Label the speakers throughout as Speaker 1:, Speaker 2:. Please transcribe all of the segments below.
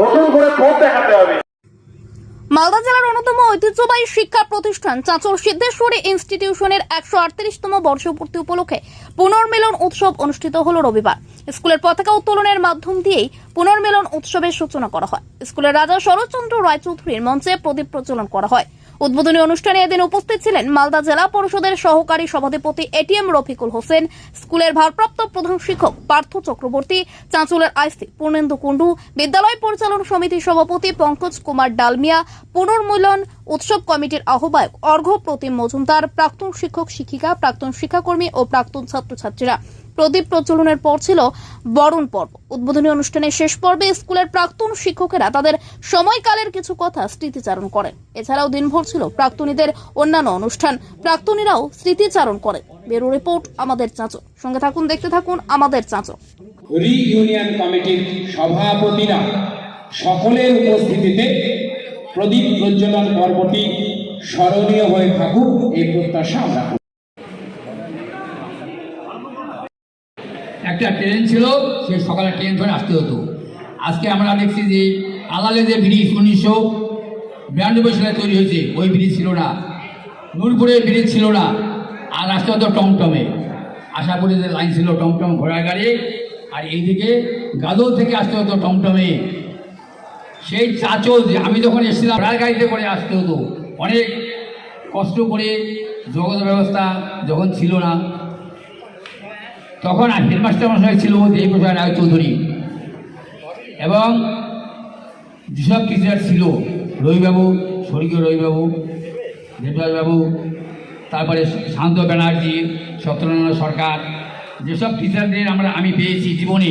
Speaker 1: নতুন করে পথ দেখাতে হবে।
Speaker 2: মালদা জেলার অন্যতম ঐতিহ্যবাহী শিক্ষা প্রতিষ্ঠান চাঁচল সিদ্ধেশ্বরী ইনস্টিটিউশনের একশো আটত্রিশতম বর্ষপূর্তি উপলক্ষে পুনর্মিলন উৎসব অনুষ্ঠিত হল রবিবার। স্কুলের পতাকা উত্তোলনের মাধ্যম দিয়েই পুনর্মিলন উৎসবের সূচনা করা হয়। স্কুলের রাজা শরৎচন্দ্র রায়চৌধুরীর মঞ্চে প্রদীপ প্রচলন করা হয়। উদ্বোধনী অনুষ্ঠানে এদিন উপস্থিত ছিলেন মালদা জেলা পরিষদের সহকারী সভাধিপতি এটিএম রফিকুল হোসেন, স্কুলের ভারপ্রাপ্ত প্রধান শিক্ষক পার্থ চক্রবর্তী, চাঁচুলের আইসি পূর্ণেন্দু কুণ্ডু, বিদ্যালয় পরিচালন সমিতির সভাপতি পঙ্কজ কুমার ডালমিয়া পুনর্মূল্যন উৎসব কমিটির আহ্বায়ক অর্ঘ্য প্রতিম মজুমদার, প্রাক্তন শিক্ষক শিক্ষিকা, প্রাক্তন শিক্ষাকর্মী ও প্রাক্তন ছাত্রছাত্রীরা। প্রদীপ প্রচলনের পর ছিল বরণ পর্ব। উদ্বোধনী অনুষ্ঠানের শেষ পর্বে স্কুলের প্রাক্তন শিক্ষকেরা তাদের সময়কালের কিছু কথা স্মৃতিচারণ করেন। এছাড়াও দিনভর ছিল প্রাক্তনীদের অন্যান্য অনুষ্ঠান। প্রাক্তনীরাও স্মৃতিচারণ করেন। বেরো রিপোর্ট, আমাদের চাঁচো। সঙ্গে থাকুন, দেখতে থাকুন, আমাদের চাঁচো।
Speaker 3: রিইউনিয়ন কমিটির সভাপতিরা সকলের উপস্থিতিতে প্রদীপ প্রজ্বলন পর্বটি স্মরণীয় হয়ে থাকুক, এই প্রত্যাশা আমরা করি।
Speaker 4: একটা ট্রেন ছিল, সে সকালে ট্রেন ধরে আসতে হতো। আজকে আমরা দেখছি যে আলালে যে ব্রিজ উনিশশো বিরানব্বই সালে তৈরি হয়েছে, ওই ব্রিজ ছিল না। নূরপুরে ব্রিজ ছিল না, আর আসতে হতো টমটমে। আশা করি যে লাইন ছিল টমটম ঘোড়ার গাড়ি, আর এইদিকে গাদল থেকে আসতে হতো টমটমে। সেই চাচল যে আমি যখন এসেছিলাম, ঘোড়ার গাড়িতে করে আসতে হতো। অনেক কষ্ট করে যোগাযোগ ব্যবস্থা যখন ছিল না তখন হেডমাস্টার মশাই ছিল দেবপ্রসাদ রায় চৌধুরী। এবং যেসব টিচার ছিল, রবিবাবু, স্বর্গীয় রবিবাবু দেবরাজবাবু তারপরে শান্ত ব্যানার্জি, সত্যনারায়ণ সরকার, যেসব টিচারদের আমরা, আমি পেয়েছি জীবনে,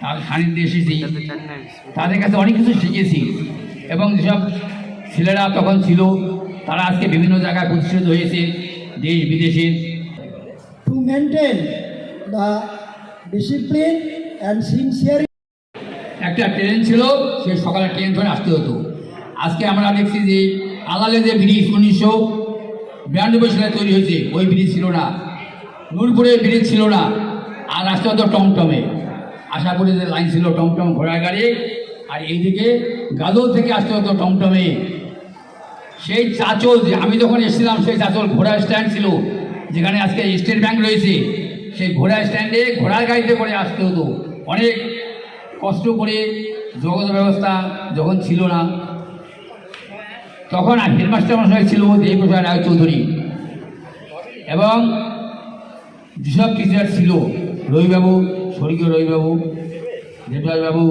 Speaker 4: তার সান্নিধ্যে এসেছি, তাদের কাছে অনেক কিছু শিখেছি। এবং যেসব ছেলেরা তখন ছিল, তারা আজকে বিভিন্ন জায়গায় প্রতিষ্ঠিত হয়েছে দেশ বিদেশে
Speaker 5: to maintain
Speaker 4: একটা ট্রেন ছিল, সে সকালে ট্রেন ধরে আসতে হতো। আজকে আমরা দেখছি যে আলালে যে ব্রিজ উনিশশো বিরানব্বই সালে তৈরি হয়েছে, ওই ব্রিজ ছিল না। নূরপুরে ব্রিজ ছিল না, আর আসতে হতো টমটমে। আশা করি যে লাইন ছিল টমটম ঘোড়ার গাড়ি, আর এইদিকে গাদল থেকে আসতে হতো টমটমে। সেই চাচল যে আমি যখন এসেছিলাম, সেই চাচল ঘোড়া স্ট্যান্ড ছিল, যেখানে আজকে স্টেট ব্যাংক রয়েছে। সেই ঘোড়া স্ট্যান্ডে ঘোড়ার গাড়িতে করে আসতে হতো। অনেক কষ্ট করে যোগাযোগ ব্যবস্থা যখন ছিল না, তখন হেডমাস্টার মশাই ছিল দেবপ্রসাদ রায় চৌধুরী। এবং যেসব টিচার ছিল, রবিবাবু, স্বর্গীয় রবিবাবু দেবরাজবাবু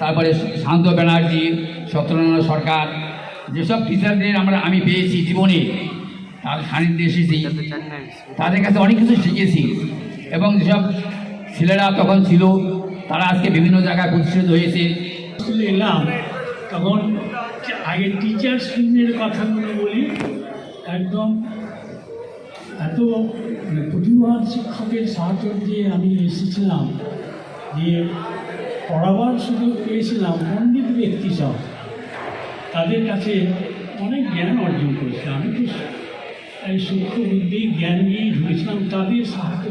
Speaker 4: তারপরে শান্ত ব্যানার্জি, সত্যনারায়ণ সরকার, যেসব টিচারদের আমরা, আমি পেয়েছি জীবনে তার সান্নিধ্যে এসেছি। তাদের কাছে অনেক কিছু শিখেছি। এবং যেসব ছেলেরা তখন ছিল তারা আজকে বিভিন্ন জায়গায় প্রতিষ্ঠিত হয়েছে।
Speaker 6: এলাম। তখন আগে টিচার স্টুডেন্টের কথাগুলো বলি। একদম এত মানে প্রতিভান শিক্ষকের সাহায্য দিয়ে আমি এসেছিলাম। যে পড়াবার সুযোগ পেয়েছিলাম পণ্ডিত ব্যক্তি সব। তাদের কাছে অনেক জ্ঞান অর্জন করেছি। আমি তো এই সূক্ষ্ম বুদ্ধি, জ্ঞান নিয়েই ঢুকেছিলাম তাদের সাহায্য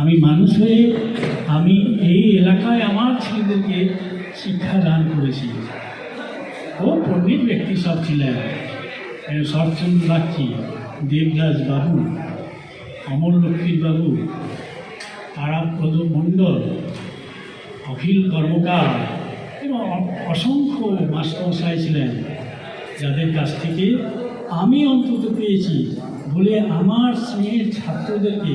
Speaker 6: আমি মানুষ হয়ে আমি এই এলাকায় আমার ছেলেদেরকে শিক্ষা দান করেছি। ও পণ্ডিত ব্যক্তি সব ছিলেন। শরৎচন্দ্র বাগচি দেবদাস বাবু অমর লক্ষ্মীর বাবু তারাপদ মণ্ডল, অখিল কর্মকার এবং অসংখ্য মাস্টারমশাই ছিলেন, যাদের কাছ থেকে আমি অন্তত পেয়েছি বলে আমার স্নেহের ছাত্রদেরকে,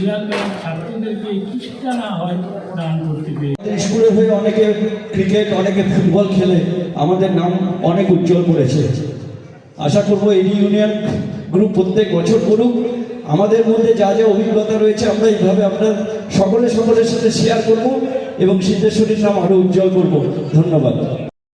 Speaker 6: এলাকার ছাত্রদেরকে কিছুটা না হয় দান করতে পেরেছি।
Speaker 7: স্কুলের হয়ে অনেকে ক্রিকেট অনেকে ফুটবল খেলে, আমাদের নাম অনেক উজ্জ্বল করেছে। আশা করব এই ইউনিয়ন গ্রুপ প্রত্যেক বছর করুক। আমাদের মধ্যে যা যা অভিজ্ঞতা রয়েছে, আমরা এইভাবে আপনার সকলে সকলের সাথে শেয়ার করব এবং সিদ্ধেশ্বরীর নাম আরও উজ্জ্বল করব। ধন্যবাদ।